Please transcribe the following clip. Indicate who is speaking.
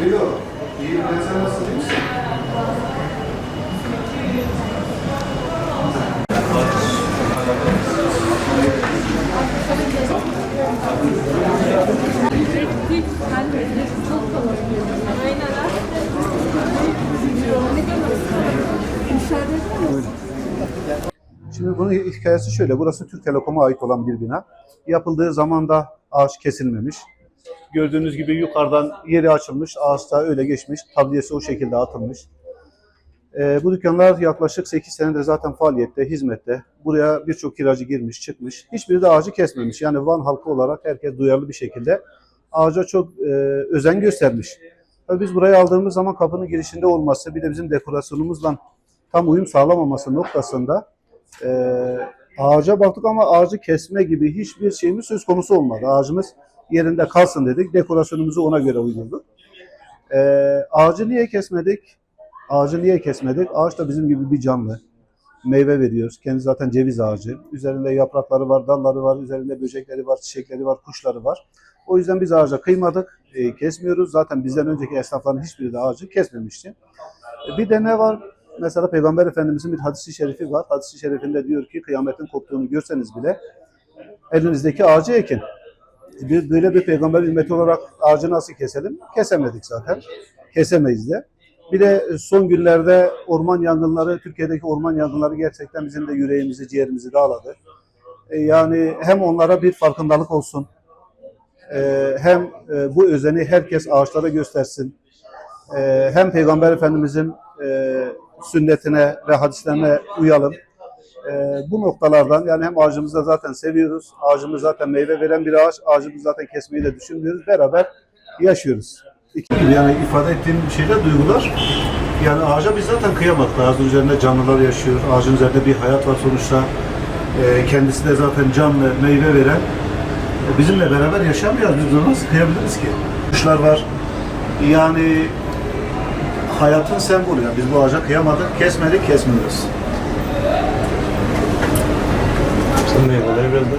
Speaker 1: Лео, и для этого садимся. Thank you. Misin? Şimdi bunun hikayesi şöyle. Burası Türk Telekom'a ait olan bir bina. Yapıldığı zaman da ağaç kesilmemiş. Gördüğünüz gibi yukarıdan yeri açılmış. Ağaç da öyle geçmiş. Tabliyesi o şekilde atılmış. Ee, bu dükkanlar yaklaşık 8 senedir zaten faaliyette, hizmette. Buraya birçok kiracı girmiş, çıkmış. Hiçbiri de ağacı kesmemiş. Yani Van halkı olarak herkes duyarlı bir şekilde ağaca çok e, özen göstermiş. Tabii biz burayı aldığımız zaman kapının girişinde olması, bir de bizim dekorasyonumuzla tam uyum sağlamaması noktasında e, ağaca baktık ama ağacı kesme gibi hiçbir şeyimiz söz konusu olmadı. Ağacımız yerinde kalsın dedik. Dekorasyonumuzu ona göre uydurduk. E, ağacı niye kesmedik? Ağacı niye kesmedik? Ağaç da bizim gibi bir canlı. Meyve veriyoruz. Kendi zaten ceviz ağacı. Üzerinde yaprakları var, dalları var, üzerinde böcekleri var, çiçekleri var, kuşları var. O yüzden biz ağaca kıymadık, e, kesmiyoruz. Zaten bizden önceki esnafların hiçbiri de ağacı kesmemişti. E, bir de ne var? Mesela Peygamber Efendimizin bir hadisi şerifi var. Hadisi şerifinde diyor ki kıyametin koptuğunu görseniz bile elinizdeki ağacı ekin. Bir, böyle bir peygamber ümmeti olarak ağacı nasıl keselim? Kesemedik zaten. Kesemeyiz de. Bir de son günlerde orman yangınları, Türkiye'deki orman yangınları gerçekten bizim de yüreğimizi, ciğerimizi dağladı. E, Yani hem onlara bir farkındalık olsun, e, hem e, bu özeni herkes ağaçlara göstersin, hem Peygamber Efendimizin sünnetine ve hadislerine uyalım. E, bu noktalardan yani hem ağacımızı da zaten seviyoruz, ağacımız zaten meyve veren bir ağaç, ağacımızı zaten kesmeyi de düşünmüyoruz, beraber yaşıyoruz. İki, yani ifade ettiğim şeyler duygular. Yani ağaca biz zaten kıyamadık. Ağacın üzerinde canlılar yaşıyor. Ağacın üzerinde bir hayat var sonuçta. E, kendisi de zaten canlı, meyve veren. E, bizimle beraber yaşamıyoruz. Biz nasıl kıyabiliriz ki? Kuşlar var. Yani hayatın sembolü. Yani biz bu ağaca kıyamadık, kesmedik, kesmiyoruz.
Speaker 2: Sen meyveleri biraz da